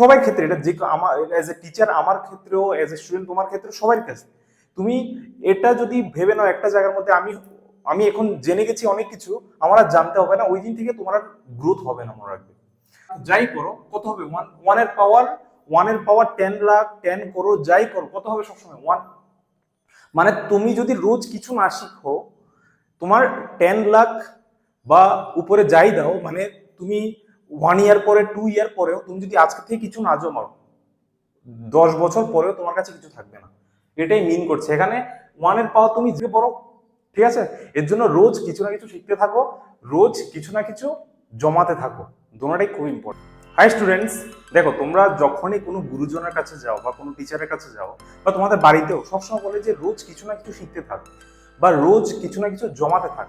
সবার ক্ষেত্রে, এটা যে আমার অ্যাজ এ টিচার আমার ক্ষেত্রেও অ্যাজ এ স্টুডেন্ট তোমার ক্ষেত্রে সবার কাছে তুমি এটা যদি ভেবে নাও একটা জায়গার মধ্যে, আমি আমি এখন জেনে গেছি অনেক কিছু, আমার আর জানতে হবে না, ওই দিন থেকে তোমার আর গ্রোথ হবে না মনে রাখবে। যাই করো, কত হবে? ওয়ান ওয়ানের পাওয়ার ওয়ানের পাওয়ার টেন লাখ টেন করো যাই করো, কত হবে সবসময়? ওয়ান মানে তুমি যদি রোজ কিছু না শিখো, তোমার টেন লাখ বা উপরে যাই দাও মানে তুমি ওয়ান ইয়ার পরে টু ইয়ার পরেও তুমি যদি আজকে থেকে কিছু না জমাও, দশ বছর পরেও তোমার কাছে কিছু থাকবে না। এটাই মিন করছে। এখানে ওয়ানের পাওয়ার তুমি যে বড়, ঠিক আছে? এর জন্য রোজ কিছু না কিছু শিখতে থাকো, রোজ কিছু না কিছু জমাতে থাকো। দোনোটাই খুব ইম্পর্টেন্ট হাই স্টুডেন্টস দেখো, তোমরা যখনই কোনো গুরুজনের কাছে যাও বা কোনো টিচারের কাছে যাও বা তোমাদের বাড়িতেও সবসময় বলে যে রোজ কিছু না কিছু শিখতে থাক বা রোজ কিছু না কিছু জমাতে থাক,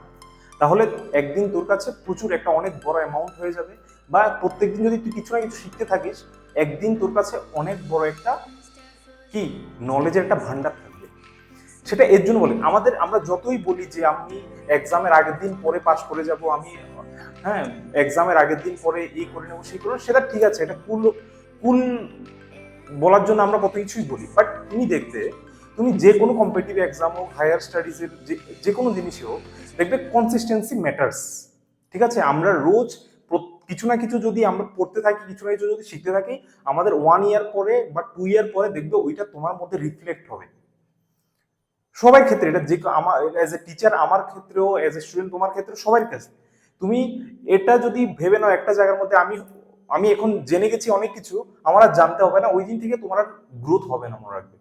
তাহলে একদিন তোর কাছে প্রচুর একটা অনেক বড় অ্যামাউন্ট হয়ে যাবে। বা প্রত্যেকদিন যদি তুই কিছু না কিছু শিখতে থাকিস, একদিন তোর কাছে অনেক বড় একটা কি? নলেজের একটা ভান্ডার থাকবে। সেটা এর জন্য বলি, আমাদের আমরা যতই বলি যে আমি এক্সামের আগের দিন পরে পাশ করে যাব, আমি হ্যাঁ এক্সামের আগের দিন পরে এই করে নেব সেই করে সেটা ঠিক আছে, এটা কুল কুল বলার জন্য আমরা কত কিছুই বলি। বাট তুমি দেখতে তুমি যে কোনো কম্পিটিটিভ এক্সাম হোক হায়ার স্টাডিজের যে যে কোনো জিনিসই হোক, দেখবে কনসিস্টেন্সি ম্যাটার্স ঠিক আছে? আমরা রোজ কিছু না কিছু যদি আমরা পড়তে থাকি, কিছু না কিছু যদি শিখতে থাকি, আমাদের ওয়ান ইয়ার পরে বা টু ইয়ার পরে দেখবে ওইটা তোমার মধ্যে রিফ্লেক্ট হবে। সবার ক্ষেত্রে এটা যে আমার অ্যাজ এ টিচার আমার ক্ষেত্রেও অ্যাজ এ স্টুডেন্ট তোমার ক্ষেত্রে সবার কাছে তুমি এটা যদি ভেবে নাও একটা জায়গার মধ্যে আমি আমি এখন জেনে গেছি অনেক কিছু, আমার আর জানতে হবে না, ওই দিন থেকে তোমার আর গ্রোথ হবে না মনে রাখবে।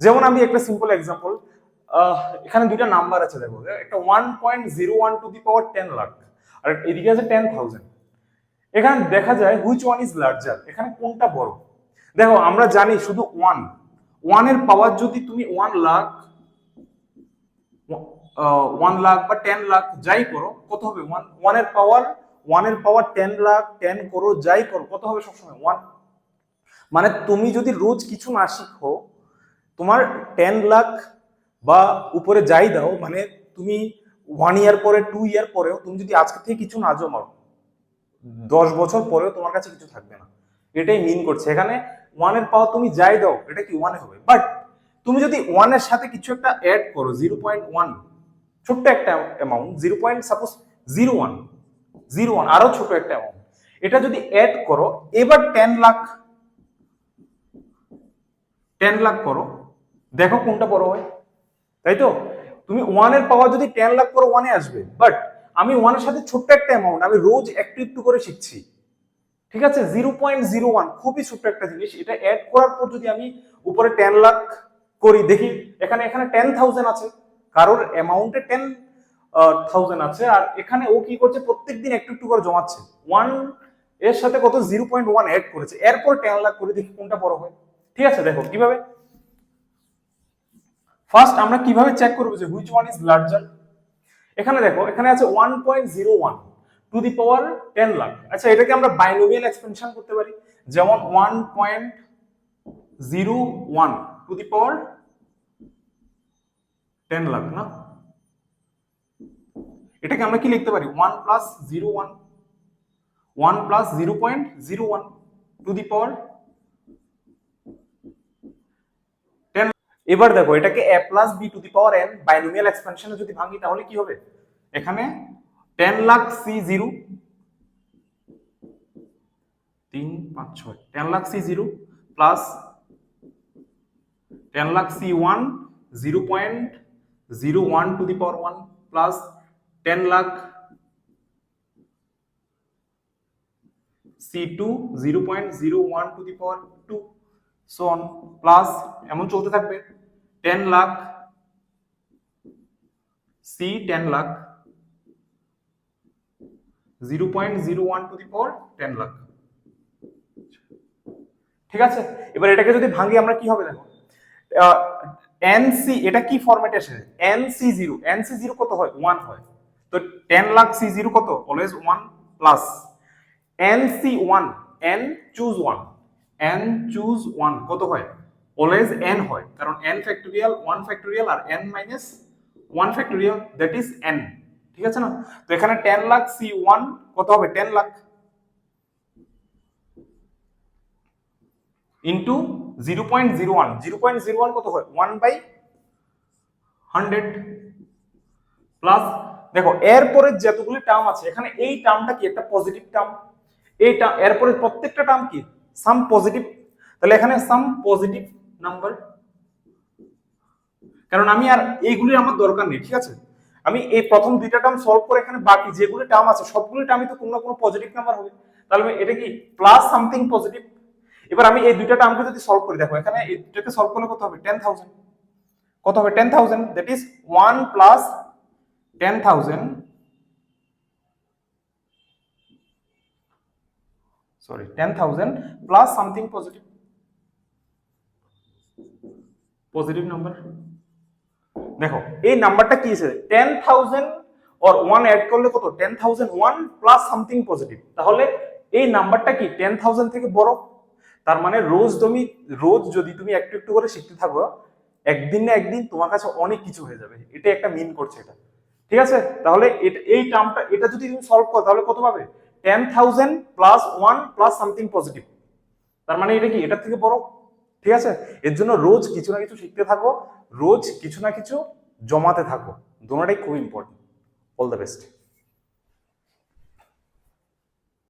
যেমন আমি একটা সিম্পল এক্সাম্পল এখানে দুইটা নাম্বার আছে দেখো। একটা one point zero one to the power ten lakh আর এদিকে আছে টেন থাউজেন্ড এখানে দেখা যায় হুইচ ওয়ান ইজ লার্জার এখানে কোনটা বড়? দেখো, আমরা জানি শুধু ওয়ান ওয়ানের পাওয়ার যদি তুমি ওয়ান লাখ ওয়ান লাখ বা টেন লাখ যাই করো, কত হবে? ওয়ান ওয়ানের পাওয়ার ওয়ানের পাওয়ার টেন লাখ টেন করো, যাই করো, কত হবে সবসময়? ওয়ান মানে তুমি যদি রোজ কিছু না শিখো, তোমার টেন লাখ বা উপরে যাই দাও মানে তুমি ওয়ান ইয়ার পরে টু ইয়ার পরেও তুমি যদি আজকে থেকে কিছু না জমাও দশ বছর পরেও তোমার কাছে কিছু থাকবে না। এটাই মিন করছে। এখানে ওয়ানের পাওয়ার তুমি যাই দাও, এটা কি ওয়ানে হবে? বাট তুমি যদি ওয়ানের সাথে কিছু একটা অ্যাড করো জিরো পয়েন্ট ওয়ান ছোট্ট একটা amount zero point suppose zero one zero one আরও ছোট একটা অ্যামাউন্ট এটা যদি অ্যাড করো, এবার টেন লাখ টেন লাখ করো। দেখো কোনটা বড় হয়। তাই তো? তুমি ওয়ানের পাওয়ার যদি টেন লাখ করো ওয়ানে আসবে বাট আমি ওয়ানের সাথে ছোট্ট একটা অ্যামাউন্ট আমি রোজ একটু একটু করে শিখছি। ঠিক আছে? জিরো পয়েন্ট জিরো ওয়ান খুবই ছোট্ট একটা জিনিস। এটা অ্যাড করার পর যদি আমি উপরে টেন লাখ করি, দেখি এখানে এখানে টেন থাউজেন্ড আছে। কারোর অ্যামাউন্টে টেন থাউজেন্ড আছে। আর এখানে ও কি করছে? প্রত্যেকদিন একটু একটু করে জমাচ্ছে। ওয়ানের সাথে কত? জিরো পয়েন্ট ওয়ান অ্যাড করেছে। এরপর টেন লাখ করে দেখি কোনটা বড় হয়। ঠিক আছে? দেখো, কীভাবে? ফার্স্ট আমরা কীভাবে চেক করব যে হুইচ ওয়ান ইজ লার্জার এখানে দেখো, এখানে আছে one point zero one to the power ten lakh আচ্ছা এটাকে আমরা বাইনোমিয়াল এক্সপেনশন করতে পারি। যেমন one point zero one to the power ten lakh না? এটাকে আমরা কি লিখতে পারি? One plus zero one one plus zero point zero one to the power এবার দেখো, এটাকে A plus B to the power N binomial এক্সপেনশনে যদি ভাঙি, তাহলে কি হবে? এখানে টেন লাখ সি জিরো তিন, পাঁচ, ছয় ten lakh C zero plus ten lakh C one zero point zero one to the power one plus ten lakh C two zero point zero one to the power two so plus এমন চলতে থাকবে। Ten lakh C ten lakh, zero point zero one to the power ten lakh. ঠিক আছে? এবার এটাকে যদি ভাঙি, আমরা কি হবে দেখো? এন সি এটা কি ফরম্যাটে এসেছে N C zero N C zero কত হয়? ওয়ান হয়। তো টেন লাখ সি জিরো কত? Always one plus N C one N choose one N choose one কত হয়? অলওয়েজ এন হয়। কারণ N factorial one factorial R N minus one factorial that is N ঠিক আছে না? তো এখানে টেন লাখ সি ওয়ান কত হবে? Ten lakh. Into zero point zero one zero point zero one কত হয়? ওয়ান বাই হান্ড্রেড প্লাস দেখো এরপরে যতগুলি টার্ম আছে, এখানে এই টার্মটা কি? একটা পজিটিভ টার্ম এই এরপরে প্রত্যেকটা টার্ম কি? সাম পজিটিভ তাহলে এখানে সাম পজিটিভ নাম্বার। কারণ আমি আর এইগুলি আমার দরকার নেই, ঠিক আছে? আমি এই প্রথম দুইটা টার্ম সলভ করে এখানে বাকি যেগুলি টার্ম আছে সবগুলি টার্মই তো কোনো না কোনো পজিটিভ নাম্বার হবে। তাহলে এটা কি প্লাস সামথিং পজিটিভ এবার আমি এই দুইটা টার্মকে যদি সলভ করি, দেখো এখানে এই দুটাকে সলভ করলে কত হবে? টেন থাউজেন্ড কত হবে? Ten thousand that is one plus ten thousand sorry ten thousand plus something positive positive number দেখো, এই নাম্বারটা কি আছে? টেন থাউজেন্ড ওর ওয়ান অ্যাড করলে কত? Ten thousand one plus something positive তাহলে এই নাম্বারটা কি? টেন থাউজেন্ড থেকে বড়। তার মানে রোজ তুমি, রোজ যদি তুমি একটু একটু করে শিখতে থাকো, একদিন না একদিন তোমার কাছে অনেক কিছু হয়ে যাবে। এটা একটা মিন করছে এটা। ঠিক আছে? তাহলে এই টার্মটা এটা যদি তুমি সলভ করো, তাহলে কত পাবে? Ten thousand plus one plus something positive তার মানে এটা কি? এটার থেকে বড়? ঠিক আছে? এর জন্য রোজ কিছু না কিছু শিখতে থাকো, রোজ কিছু না কিছু জমাতে থাকো। দোনোটাই খুব ইম্পর্টেন্ট অল দ্য বেস্ট